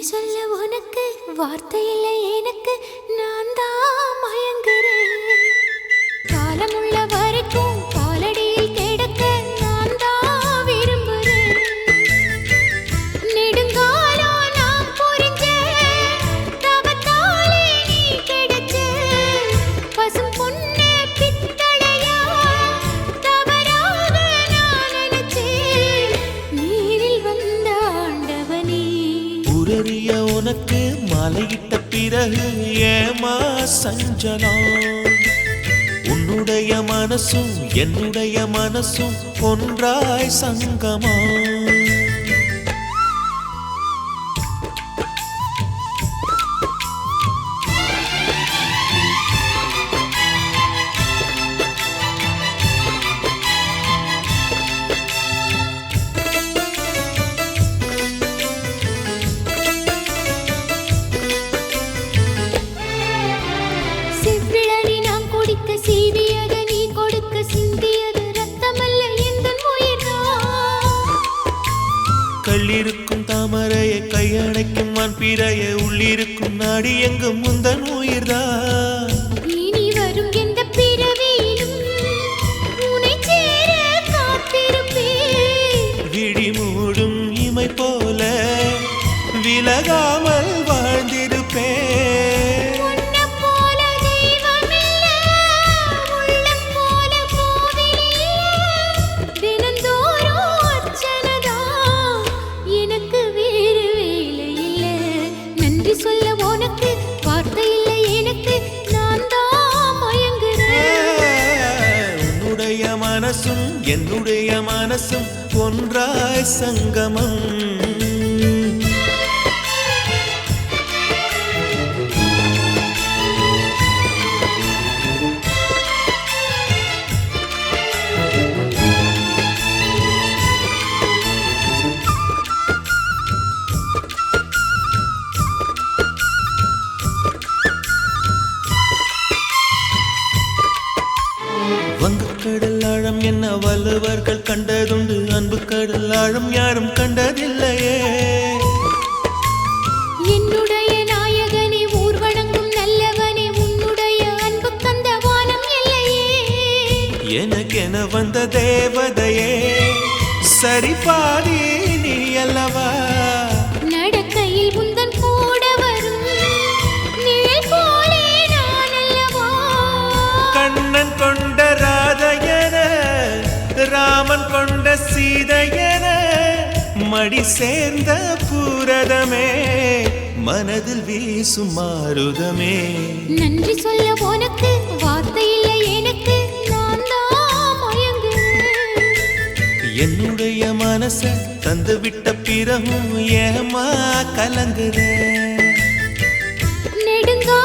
நன்றி சொல்ல உனக்கு வார்த்தை இல்லை எனக்கு. நான் தான் பொரிய உனக்கு மலையிட்ட பிறகு ஏமா சஞ்சலம் உன்னுடைய மனசும் என்னுடைய மனசும் ஒன்றாய் சங்கமா? கள்ளிருக்கும் தாமரையை கையணைக்கும் வான் பிறைய உள்ளிருக்கும் நாடி எங்கும் முந்தன் உயிர்தான் இனி வரும் எந்த பிறவியிலும் உன்னை சேர காத்திருப்பேன். விழி மூடும் இமை போல விலகாமல் வாழ்ந்திருப்பேன். மனசும் என்னுடைய மனசும் ஒன்றாய் சங்கமம். வங்கக்கடல் ஆழம் என்ன வள்ளுவர்கள் கண்டதுண்டு? அன்பு கடல் ஆழம் யாரும் கண்டதில்லையே. என்னுடைய நாயகனே ஊர் வணங்கும் நல்லவனே உன்னுடைய அன்பு கந்த வானம் இல்லையே எனக்கென வந்த தேவதையே சரி பாதி நீ அல்லவா? நடக்கையில் உந்தன் பாடி சேர்ந்த புரதமே மனதில் வீசும் மாறுதமே நன்றி சொல்ல உனக்கு வார்த்தை இல்லை எனக்கு என்னுடைய மனச தந்து விட்ட பிறகும் ஏமா கலங்குதே. நெடுங்கா